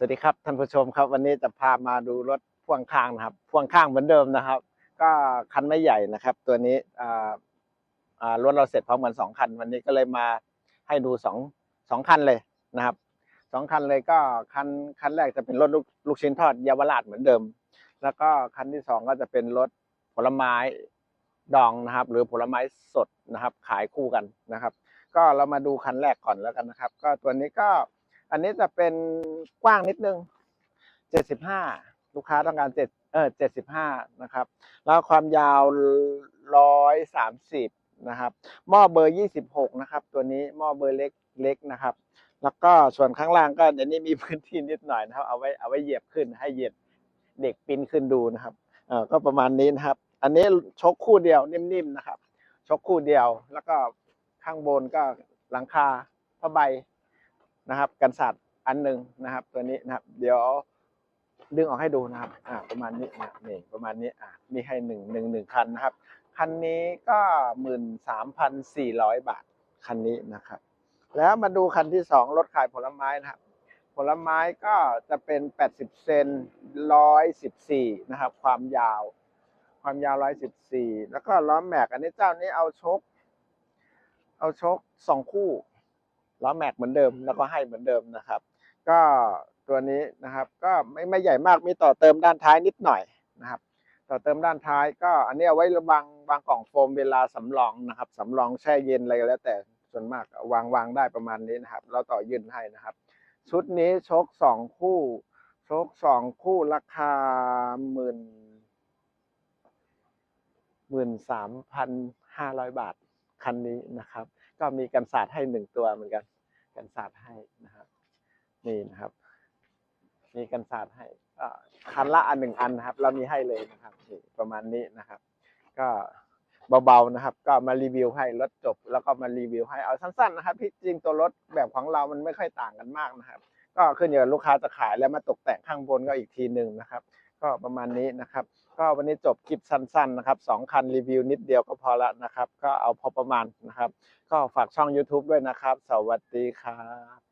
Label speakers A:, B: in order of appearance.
A: สวัสดีครับท่านผู้ชมครับ วันนี้จะพามาดูรถพ่วงข้างนะครับ พ่วงข้างเหมือนเดิมนะครับ ก็คันไม่ใหญ่นะครับ ตัวนี้รถเราเสร็จพร้อมกันสองคัน วันนี้ก็เลยมาให้ดูสองสองคันเลยนะครับสองคันเลยก็คันคันแรกจะเป็นรถลูกลูกชิ้นทอดเยาวราชเหมือนเดิม แล้วก็คันที่สองก็จะเป็นรถผลไม้ดองนะครับ หรือผลไม้สดนะครับ ขายคู่กันนะครับ ก็เรามาดูคันแรกก่อนแล้วกันนะครับ ก็ตัวนี้ก็ อันนี้จะเป็นกว้างนิดนึง 75 ลูกค้าต้องการเจ็ดเออ75 นะครับ แล้วความยาว 130 นะครับ หม้อเบอร์ 26 นะครับ ตัวนี้หม้อเบอร์เล็กเล็กนะครับ แล้วก็ส่วนข้างล่างก็เดี๋ยวนี้มีพื้นที่นิดหน่อยนะครับ เอาไว้เอาไว้เหยียบขึ้นให้เหยียบเด็กปีนขึ้นดูนะครับเออก็ประมาณนี้นะครับ อันนี้ชกคู่เดียวนิ่มๆนะครับ ชกคู่เดียว แล้วก็ข้างบนก็หลังคาผ้าใบ นะครับกันสัตว์อันหนึ่งนะครับ ตัวนี้นะครับ เดี๋ยวดึงออกให้ดูนะครับอ่าประมาณนี้นะนี่ประมาณนี้อ่ามีให้หนึ่งหนึ่งหนึ่งคันนะครับ คันนี้ก็หมื่นสามพันสี่ร้อยบาทคันนี้นะครับ แล้วมาดูคันที่สองรถขายผลไม้นะครับ ผลไม้ก็จะเป็นแปดสิบเซนร้อยสิบสี่นะครับ ความยาว ความยาวร้อยสิบสี่แล้วก็ล้อแม็กอันนี้เจ้านี้เอาชก เอาชกสองคู่ ล้อแม็กเหมือนเดิมแล้วก็ให้เหมือนเดิมนะครับ ก็ตัวนี้นะครับก็ไม่ไม่ใหญ่มากมีต่อเติมด้านท้ายนิดหน่อยนะครับ ต่อเติมด้านท้ายก็อันนี้เอาไว้วางวางกล่องโฟมเวลาสำรองนะครับสำรองแช่เย็นอะไรก็แล้วแต่ส่วนมากวางวางได้ประมาณนี้นะครับ เราต่อยืนให้นะครับ ชุดนี้ชกสองคู่ชกสองคู่ราคาหมื่นหมื่นสามพันห้าร้อยบาทคันนี้นะครับ ก็มีกันศาสตร์ให้หนึ่งตัวเหมือนกัน กันศาสตร์ให้นะครับนี่นะครับ มีกันศาสตร์ให้คันละอันหนึ่งอันนะครับ เรามีให้เลยนะครับนี่ประมาณนี้นะครับ ก็เบาๆนะครับ ก็มารีวิวให้รถจบ แล้วก็มารีวิวให้เอาสั้นๆนะครับที่จริงตัวรถแบบของเรามันไม่ค่อยต่างกันมากนะครับ ก็ขึ้นอยู่กับลูกค้าจะขายแล้วมาตกแต่งข้างบนก็อีกทีหนึ่งนะครับ ก็ประมาณนี้นะครับ ก็วันนี้จบคลิปสั้นๆนะครับสองคันรีวิวนิดเดียวก็พอละนะครับ ก็เอาพอประมาณนะครับ ก็ฝากช่อง YouTube ด้วยนะครับ สวัสดีครับ